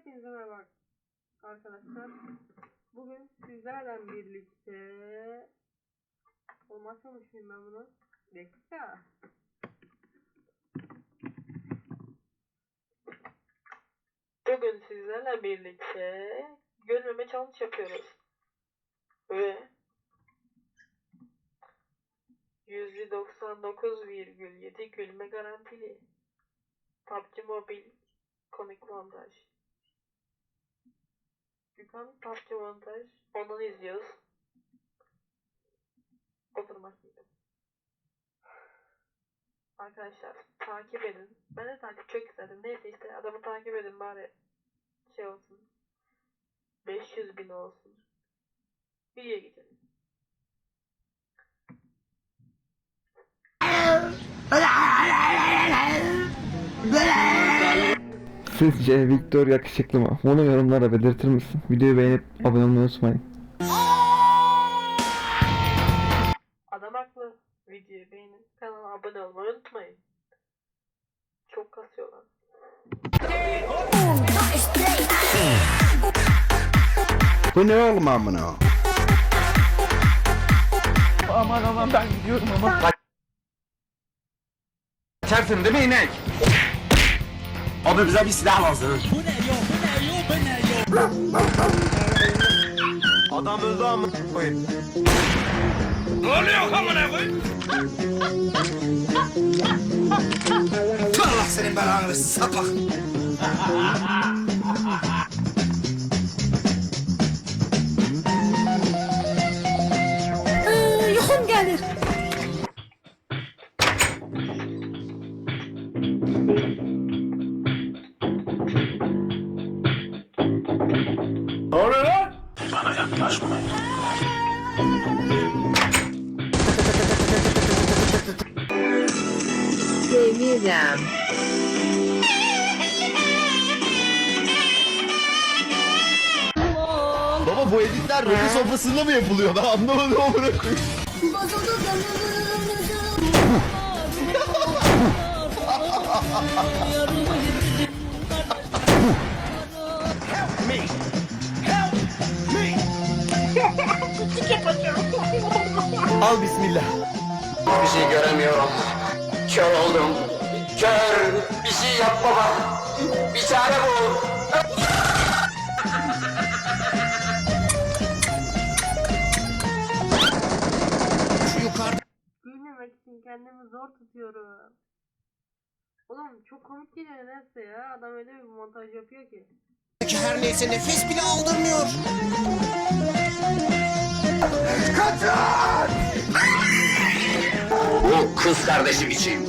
Hepinize merhaba arkadaşlar. Bugün sizlerle birlikte olmazsamış mıyım ben bunu? Dakika. Bugün sizlerle birlikte gülmeme challenge yapıyoruz. Ve %99,7 gülme garantili. PUBG Mobile komik montaj. Gökhan PUBG montaj. Ondan izliyoruz. Oturmak gibi. Arkadaşlar takip edin. Ben de takip çok istedim. Neyse işte adamı takip edin bari şey olsun. 500 bin olsun. Videoya geçelim. Sizce Victor yakışıklı mı? Bunu yorumlara belirtir misin? Videoyu beğenip abone olmayı unutmayın. Adam haklı. Videoyu beğenin. Kanala abone olmayı unutmayın. Çok kasıyorlar. Bu ne oğlum amına? Aman aman ben gidiyorum ama. Kaçarsın değil mi inek? Abi bize bir silah lazım. Adam öldü amına koyayım. Ne oluyor amına koyayım? Allah senin belanı versin Seviyorum. Baba bu editler rakı sofrasında mı yapılıyor? Ben anlamadım amına koyayım. Al bismillah. Bir şey göremiyorum. Kör oldum. Kör. Bir şey yap baba. Bir çare bul. Gülmemek için kendimi zor tutuyorum. Oğlum çok komik geliyor nedense ya. Adam öyle bir montaj yapıyor ki. her neyse nefes bile aldırmıyor. Kız kardeşim için.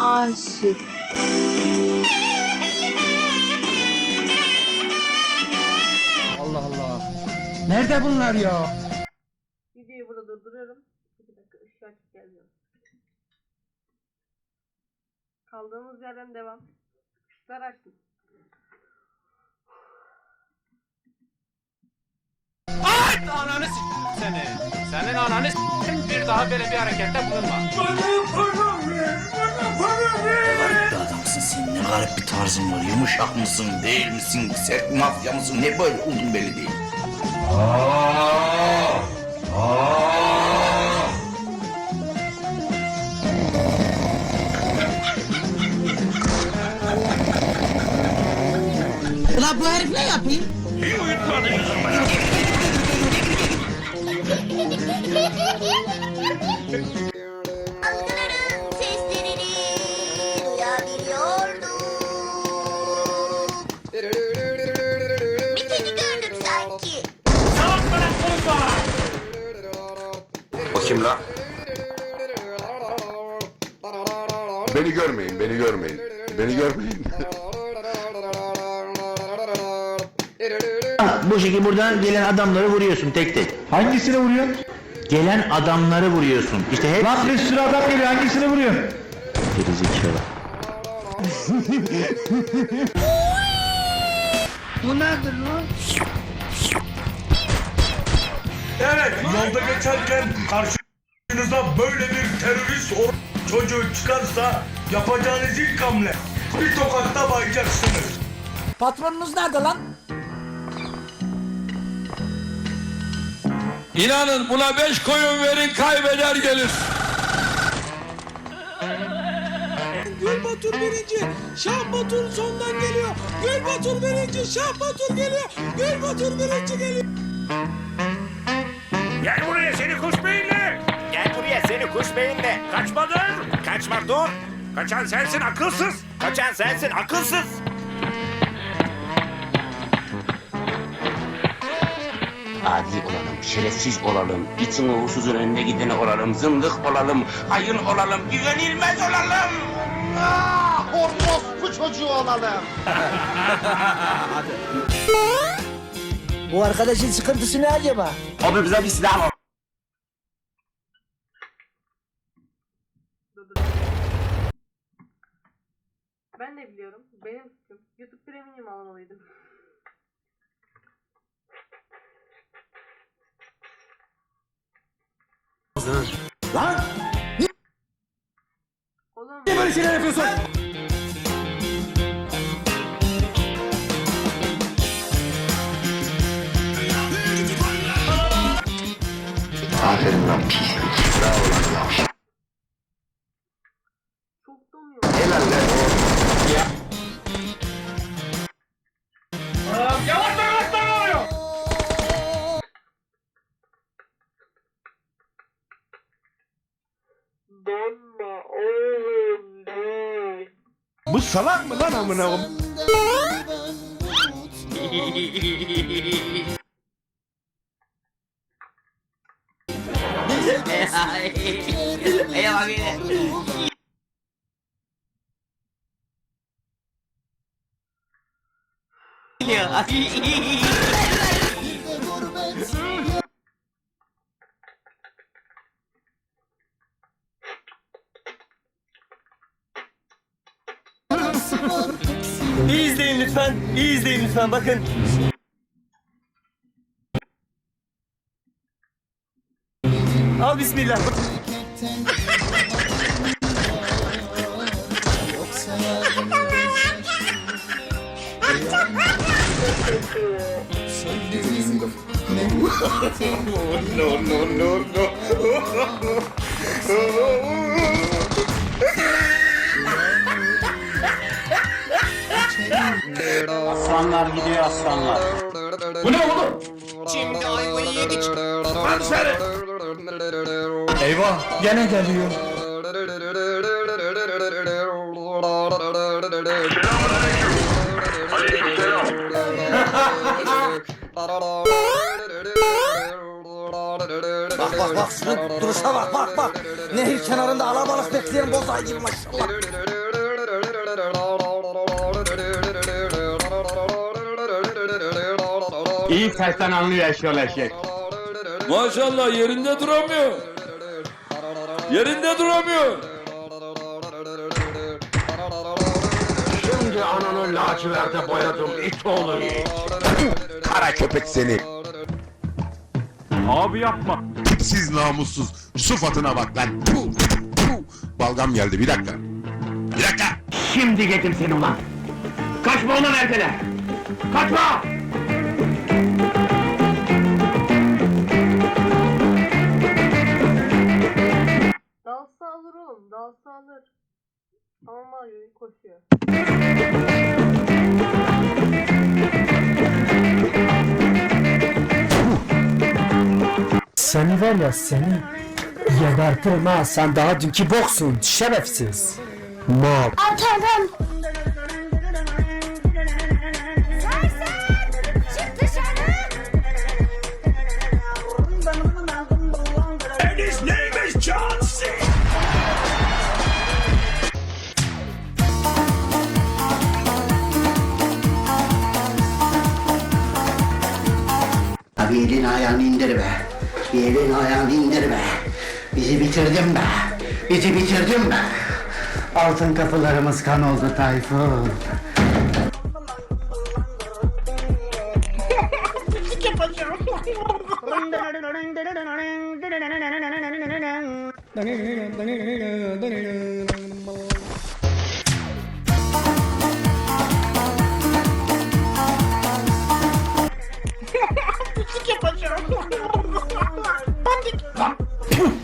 Aşık. Allah Allah. Nerede bunlar ya? Videoyu burada durduruyorum. Bir dakika ışığı gelmiyorum. Kaldığımız yerden devam. Işıklar açtım. Ananı s- seni. Senin ananı s- bir daha böyle bir harekette bulunma. Garip bir adamsın sen. Ne garip bir tarzın var. Yumuşak mısın, değil misin? Sert mafya mısın? Ne böyle olduğun belli değil. Ulan bu herif ne yapayım? Algıların seslerini duyabiliyordum. Bir kedi gördüm sanki. O kim lan? Beni görmeyin, beni görmeyin. Beni görmeyin. Bu şekilde buradan gelen adamları vuruyorsun tek tek. Hangisine vuruyorsun? Gelen adamları vuruyorsun. İşte hep Lan bir sürü adam geliyor hangisine vuruyorsun? gerizekalı. Evet, yolda geçerken karşınıza böyle bir terörist or- çocuğu çıkarsa Yapacağınız ilk hamle bir tokatta bayacaksınız. Patronunuz nerede lan? İnanın buna beş koyun verin kaybeder gelir. Gül Batur birinci. Şah Batur sondan geliyor. Gül Batur birinci. Şah Batur geliyor. Gül Batur birinci geliyor. Gel buraya seni kuş beyinli. Gel buraya seni kuş beyinli. Kaçmadın. Kaçma dur. Kaçan sensin akılsız. Kaçan sensin akılsız. Adi olalım, şerefsiz olalım, itin uğursuzun önüne gideni olalım, zındık olalım, hayın olalım, güvenilmez olalım. Ah, orospu çocuğu olalım. Bu arkadaşın sıkıntısı ne acaba? Abi bize bir silah al. Ben de biliyorum. Benim suçum. YouTube Premium almalıydım. Lan Oğlum niye böyle şeyler yapıyorsun? Aferin lan pislik. Bravo lan yavş. çok donuyor. Helal lan. Ya. Salak mı lan amına koyayım? İyi izleyin lütfen. İyi izleyin lütfen bakın. Al bismillah. Aslanlar gidiyor aslanlar. Bu ne oğlum? Şimdi ayvayı yedik. Lan seni. Eyvah gene geliyor. Bak bak bak şunu duruşa bak bak bak. Nehir kenarında alabalık bekleyen bozay gibi maşallah. İyi tersten anlıyor eşyol eşek. Maşallah yerinde duramıyor. Yerinde duramıyor. Şimdi ananı laciverte boyadım it oğlu it. Kara köpek seni. Abi yapma. Siz namussuz. Sıfatına bak lan. Puh, puh. Balgam geldi bir dakika. Bir dakika. Şimdi getir seni ulan. Kaçma ulan erteler. Kaçma. Mario koşuyor. Seni var ya seni gebertirim ha sen daha dünkü boksun şerefsiz. Mal. Atalım. Bir elin ayağını indir be. Bir elin ayağını indir be. Bizi bitirdin be. Bizi bitirdin be. Altın kapılarımız kan oldu Tayfun.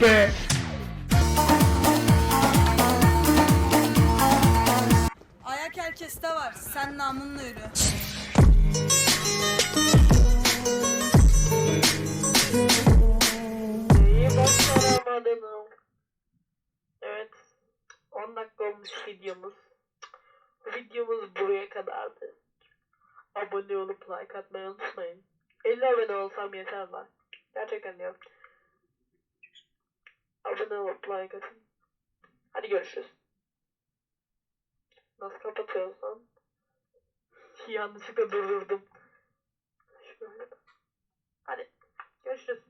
Yuh be. Ayak herkeste var. Sen namınla yürü. İyi başaramadın. Evet. 10 dakika olmuş videomuz. Videomuz buraya kadardı. Abone olup like atmayı unutmayın. 50 abone olsam yeter lan. Gerçekten diyorum. Abone olup like atın. Hadi görüşürüz. Nasıl kapatıyoruz lan? Yanlışlıkla durdurdum. Şöyle. Hadi görüşürüz.